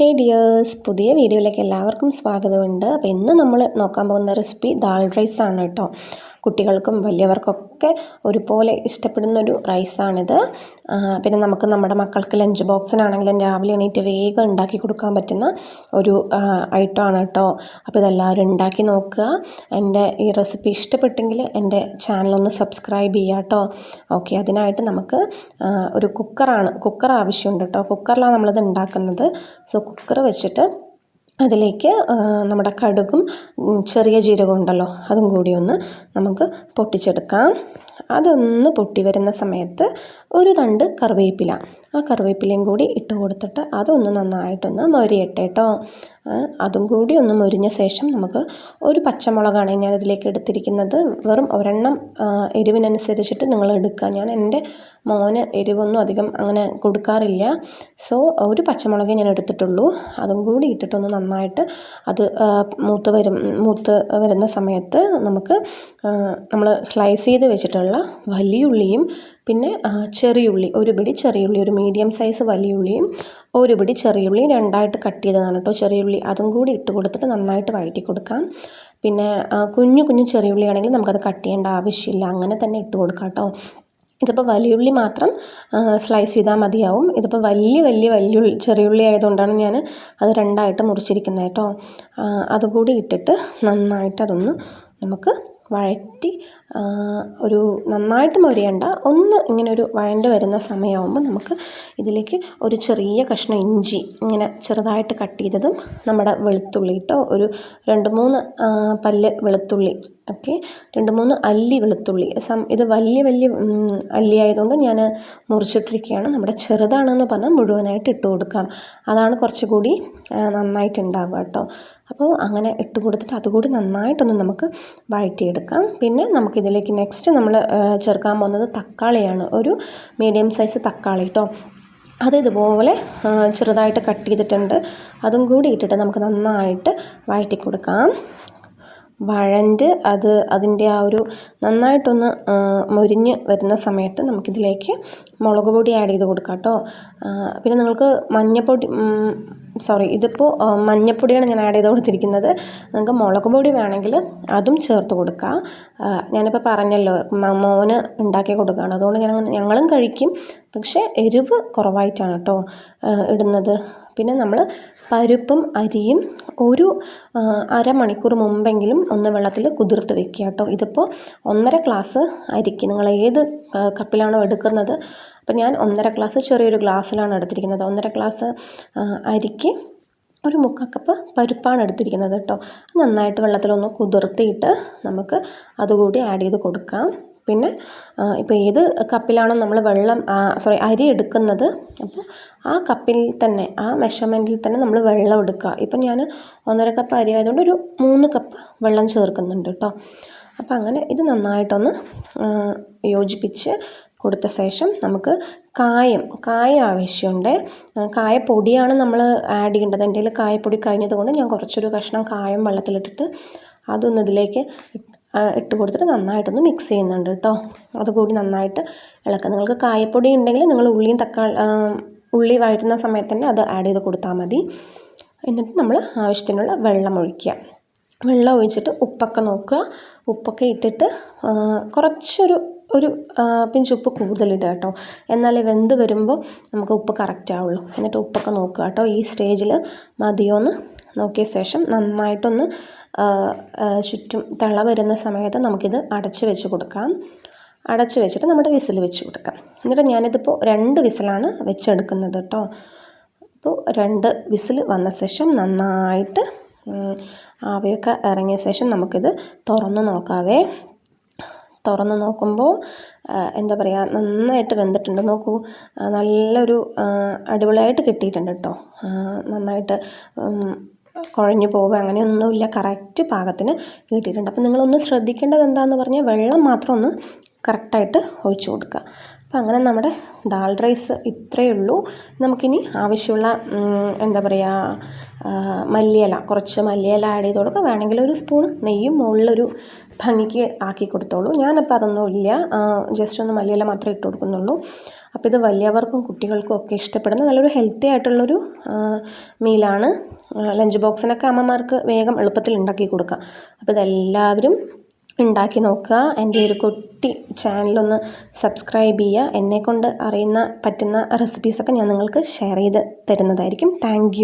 ഹേ dears പുതിയ വീഡിയോയിലേക്ക് എല്ലാവർക്കും സ്വാഗതമുണ്ട്. അപ്പോൾ ഇന്ന് നമ്മൾ നോക്കാൻ പോകുന്ന റെസിപ്പി ദാൽ റൈസ് ആണ് കേട്ടോ. കുട്ടികൾക്കും വലിയവർക്കൊക്കെ ഒരുപോലെ ഇഷ്ടപ്പെടുന്ന ഒരു റൈസാണിത് പിന്നെ നമുക്ക് നമ്മുടെ മക്കൾക്ക് ലഞ്ച് ബോക്സിനാണെങ്കിലും രാവിലെ എണീറ്റ് വേഗം ഉണ്ടാക്കി കൊടുക്കാൻ പറ്റുന്ന ഒരു ഐറ്റം ആണ് കേട്ടോ അപ്പോൾ ഇതെല്ലാവരും ഉണ്ടാക്കി നോക്കുക. എന്റെ ഈ റെസിപ്പി ഇഷ്ടപ്പെട്ടെങ്കിൽ എന്റെ ചാനലൊന്ന് സബ്സ്ക്രൈബ് ചെയ്യുക കേട്ടോ ഓക്കെ അതിനായിട്ട് നമുക്ക് ഒരു കുക്കറാണ് കുക്കർ ആവശ്യമുണ്ട് കേട്ടോ കുക്കറിലാണ് നമ്മളിത് ഉണ്ടാക്കുന്നത്. സോ കുക്കർ വെച്ചിട്ട് അതിലേക്ക് നമ്മുടെ കടുകും ചെറിയ ജീരകം ഉണ്ടല്ലോ അതും കൂടി ഒന്ന് നമുക്ക് പൊട്ടിച്ചെടുക്കാം. അതൊന്ന് പൊട്ടി വരുന്ന സമയത്ത് ഒരു തണ്ട് കറിവേപ്പില. ആ കറിവേപ്പിലയും കൂടി ഇട്ട് കൊടുത്തിട്ട് അതൊന്ന് നന്നായിട്ടൊന്ന് മൊരിയട്ടെ കേട്ടോ അതും കൂടി ഒന്ന് മൊരിഞ്ഞ ശേഷം നമുക്ക് ഒരു പച്ചമുളകാണ് ഞാൻ ഇതിലേക്ക് എടുത്തിരിക്കുന്നത്. വെറും ഒരെണ്ണം എരിവിനനുസരിച്ചിട്ട് നിങ്ങൾ എടുക്കുക. ഞാൻ എന്റെ മോന് എരിവൊന്നും അധികം അങ്ങനെ കൊടുക്കാറില്ല. സോ ഒരു പച്ചമുളകേ ഞാൻ എടുത്തിട്ടുള്ളൂ. അതും കൂടി ഇട്ടിട്ടൊന്ന് നന്നായിട്ട് അത് മൂത്ത് വരും മൂത്ത് വരുന്ന സമയത്ത് നമുക്ക് നമ്മൾ സ്ലൈസ് ചെയ്ത് വെച്ചിട്ടുള്ള വലിയ ഉള്ളിയും പിന്നെ ചെറിയ ചെറിയുള്ളി ഒരു പിടി ചെറിയുള്ളി ഒരു മീഡിയം സൈസ് വലിയ ഉള്ളിയും ഒരു പിടി ചെറിയുള്ളി രണ്ടായിട്ട് കട്ട് ചെയ്തതാണ് കേട്ടോ ചെറിയുള്ളി അതും കൂടി ഇട്ട് കൊടുത്തിട്ട് നന്നായിട്ട് വഴറ്റി കൊടുക്കാം. പിന്നെ കുഞ്ഞു കുഞ്ഞു ചെറിയുള്ളി ആണെങ്കിൽ നമുക്കത് കട്ട് ചെയ്യേണ്ട ആവശ്യമില്ല. അങ്ങനെ തന്നെ ഇട്ട് കൊടുക്കാം കേട്ടോ ഇതിപ്പോൾ വലിയുള്ളി മാത്രം സ്ലൈസ് ചെയ്താൽ മതിയാവും. ഇതിപ്പോൾ വലിയ വലിയ വലിയ ചെറിയ ഉള്ളി ആയതുകൊണ്ടാണ് ഞാൻ അത് രണ്ടായിട്ട് മുറിച്ചിരിക്കുന്നത് കേട്ടോ അതുകൂടി ഇട്ടിട്ട് നന്നായിട്ട് അതൊന്ന് നമുക്ക് വഴറ്റി ഒരു നന്നായിട്ട് മൊരിയണ്ട. ഒന്ന് ഇങ്ങനെ ഒരു വഴണ്ട് വരുന്ന സമയമാകുമ്പോൾ നമുക്ക് ഇതിലേക്ക് ഒരു ചെറിയ കഷ്ണം ഇഞ്ചി ഇങ്ങനെ ചെറുതായിട്ട് കട്ട് ചെയ്തതും നമ്മുടെ വെളുത്തുള്ളി കേട്ടോ ഒരു രണ്ട് മൂന്ന് പല്ല് വെളുത്തുള്ളി ഓക്കെ? രണ്ട് മൂന്ന് അല്ലി വെളുത്തുള്ളി. സം ഇത് വലിയ വലിയ അല്ലി ആയതുകൊണ്ട് ഞാൻ മുറിച്ചിട്ടിരിക്കുകയാണ് നമ്മുടെ ചെറുതാണെന്ന് പറഞ്ഞാൽ മുഴുവനായിട്ട് ഇട്ട് കൊടുക്കാം. അതാണ് കുറച്ചുകൂടി നന്നായിട്ട് ഉണ്ടാവുക കേട്ടോ അപ്പോൾ അങ്ങനെ ഇട്ട് കൊടുത്തിട്ട് അതുകൂടി നന്നായിട്ടൊന്ന് നമുക്ക് വഴറ്റിയെടുക്കാം. പിന്നെ നമുക്കിതിലേക്ക് നെക്സ്റ്റ് നമ്മൾ ചേർക്കാൻ പോകുന്നത് തക്കാളിയാണ്. ഒരു മീഡിയം സൈസ് തക്കാളി കേട്ടോ അത് ഇതുപോലെ ചെറുതായിട്ട് കട്ട് ചെയ്തിട്ടുണ്ട്. അതും കൂടി ഇട്ടിട്ട് നമുക്ക് നന്നായിട്ട് വഴറ്റി കൊടുക്കാം വഴണ്ട് അത് അതിന്റെ ആ ഒരു നന്നായിട്ടൊന്ന് മുരിഞ്ഞ് വരുന്ന സമയത്ത് നമുക്കിതിലേക്ക് മുളക് പൊടി ആഡ് ചെയ്ത് കൊടുക്കാം കേട്ടോ. പിന്നെ നിങ്ങൾക്ക് മഞ്ഞപ്പൊടി സോറി ഇതിപ്പോൾ മഞ്ഞപ്പൊടിയാണ് ഞാൻ ആഡ് ചെയ്ത് കൊടുത്തിരിക്കുന്നത്. നിങ്ങൾക്ക് മുളക് പൊടി വേണമെങ്കിൽ അതും ചേർത്ത് കൊടുക്കുക ഞാനിപ്പോൾ പറഞ്ഞല്ലോ മോന് ഉണ്ടാക്കി കൊടുക്കുകയാണ്. അതുകൊണ്ട് ഞാൻ ഞങ്ങളും കഴിക്കും. പക്ഷേ എരിവ് കുറവായിട്ടാണ് കേട്ടോ ഇടുന്നത്. പിന്നെ നമ്മൾ പരിപ്പും അരിയും ഒരു അരമണിക്കൂർ മുമ്പെങ്കിലും ഒന്ന് വെള്ളത്തിൽ കുതിർത്ത് വെക്കുക കേട്ടോ. ഇതിപ്പോൾ ഒന്നര ഗ്ലാസ് അരിക്ക് നിങ്ങൾ ഏത് കപ്പിലാണോ എടുക്കുന്നത്? അപ്പം ഞാൻ ഒന്നര ഗ്ലാസ് ചെറിയൊരു ഗ്ലാസ്സിലാണ് എടുത്തിരിക്കുന്നത്. ഒന്നര ഗ്ലാസ് അരിക്ക് ഒരു മുക്കാൽ കപ്പ് പരിപ്പാണ് എടുത്തിരിക്കുന്നത് കേട്ടോ. നന്നായിട്ട് വെള്ളത്തിലൊന്ന് കുതിർത്തിയിട്ട് നമുക്ക് അതുകൂടി ആഡ് ചെയ്ത് കൊടുക്കാം. പിന്നെ ഇപ്പോൾ ഏത് കപ്പിലാണോ നമ്മൾ വെള്ളം സോറി അരി എടുക്കുന്നത് അപ്പോൾ ആ കപ്പിൽ തന്നെ ആ മെഷർമെന്റിൽ തന്നെ നമ്മൾ വെള്ളം എടുക്കുക. ഇപ്പം ഞാൻ ഒന്നര കപ്പ് അരി ആയതുകൊണ്ട് ഒരു മൂന്ന് കപ്പ് വെള്ളം ചേർക്കുന്നുണ്ട് കേട്ടോ അപ്പം അങ്ങനെ ഇത് നന്നായിട്ടൊന്ന് യോജിപ്പിച്ച് കൊടുത്ത ശേഷം നമുക്ക് കായം കായം ആവശ്യമുണ്ട്. കായപ്പൊടിയാണ് നമ്മൾ ആഡ് ചെയ്യേണ്ടത്. എന്റെ കയ്യിൽ കായപ്പൊടി കഴിഞ്ഞതുകൊണ്ട് ഞാൻ കുറച്ചൊരു കഷ്ണം കായം വെള്ളത്തിലിട്ടിട്ട് അതൊന്ന് ഇതിലേക്ക് ഇട്ട് കൊടുത്തിട്ട് നന്നായിട്ടൊന്ന് മിക്സ് ചെയ്യുന്നുണ്ട് കേട്ടോ. അതുകൂടി നന്നായിട്ട് ഇളക്കുക നിങ്ങൾക്ക് കായപ്പൊടി ഉണ്ടെങ്കിൽ നിങ്ങൾ ഉള്ളിയും തക്കാളി ഉള്ളി വഴറ്റുന്ന സമയത്ത് തന്നെ അത് ആഡ് ചെയ്ത് കൊടുത്താൽ മതി. എന്നിട്ട് നമ്മൾ ആവശ്യത്തിനുള്ള വെള്ളം ഒഴിക്കുക. വെള്ളം ഒഴിച്ചിട്ട് ഉപ്പൊക്കെ നോക്കുക. ഉപ്പൊക്കെ ഇട്ടിട്ട് കുറച്ചൊരു ഒരു പിഞ്ച് ഉപ്പ് കൂടുതലിടുക കേട്ടോ. എന്നാൽ വെന്ത് വരുമ്പോൾ നമുക്ക് ഉപ്പ് കറക്റ്റ് ആവുള്ളൂ. എന്നിട്ട് ഉപ്പൊക്കെ നോക്കുക കേട്ടോ. ഈ സ്റ്റേജിൽ മതിയോന്ന് നോക്കിയ ശേഷം നന്നായിട്ടൊന്ന് ചുറ്റും തിള വരുന്ന സമയത്ത് നമുക്കിത് അടച്ച് വെച്ച് കൊടുക്കാം. അടച്ച് വെച്ചിട്ട് നമ്മുടെ വിസിൽ വെച്ച് കൊടുക്കാം. എന്നിട്ട് ഞാനിതിപ്പോൾ രണ്ട് വിസിലാണ് വെച്ചെടുക്കുന്നത് കേട്ടോ. അപ്പോൾ രണ്ട് വിസിൽ വന്ന ശേഷം നന്നായിട്ട് ആവിയൊക്കെ ഇറങ്ങിയ ശേഷം നമുക്കിത് തുറന്ന് നോക്കാവേ. തുറന്ന് നോക്കുമ്പോൾ എന്താ പറയുക നന്നായിട്ട് വെന്തിട്ടുണ്ട്. നോക്കൂ നല്ലൊരു അടിപൊളിയായിട്ട് കിട്ടിയിട്ടുണ്ട് കേട്ടോ. നന്നായിട്ട് കുഴഞ്ഞു പോവുക അങ്ങനെയൊന്നുമില്ല. കറക്റ്റ് പാകത്തിന് കിട്ടിയിട്ടുണ്ട്. അപ്പോൾ നിങ്ങളൊന്ന് ശ്രദ്ധിക്കേണ്ടത് എന്താണെന്ന് പറഞ്ഞാൽ വെള്ളം മാത്രം ഒന്ന് കറക്റ്റായിട്ട് ഒഴിച്ചു കൊടുക്കുക. അപ്പോൾ അങ്ങനെ നമ്മുടെ ദാൽ റൈസ് ഇത്രയേ ഉള്ളൂ. നമുക്കിനി ആവശ്യമുള്ള എന്താ പറയുക മല്ലിയില കുറച്ച് മല്ലിയില ആഡ് ചെയ്ത് കൊടുക്കുക. വേണമെങ്കിൽ ഒരു സ്പൂൺ നെയ്യും മുകളിലൊരു ഭംഗിക്ക് ആക്കി കൊടുത്തോളൂ. ഞാനപ്പോൾ അതൊന്നും ഇല്ല ജസ്റ്റ് ഒന്ന് മല്ലിയില മാത്രമേ ഇട്ട് കൊടുക്കുന്നുള്ളൂ. അപ്പോൾ ഇത് വലിയവർക്കും കുട്ടികൾക്കും ഒക്കെ ഇഷ്ടപ്പെടുന്ന നല്ലൊരു ഹെൽത്തി ആയിട്ടുള്ളൊരു മീലാണ് ലഞ്ച് ബോക്സിനൊക്കെ അമ്മമാർക്ക് വേഗം എളുപ്പത്തിൽ ഉണ്ടാക്കി കൊടുക്കാം അപ്പോൾ ഇതെല്ലാവരും ഉണ്ടാക്കി നോക്കുക. എന്റെ ഒരു കുട്ടി ചാനലൊന്ന് സബ്സ്ക്രൈബ് ചെയ്യുക. എന്നെക്കൊണ്ട് അറിയുന്ന പറ്റുന്ന റെസിപ്പീസൊക്കെ ഞാൻ നിങ്ങൾക്ക് ഷെയർ ചെയ്ത് തരുന്നതായിരിക്കും. താങ്ക്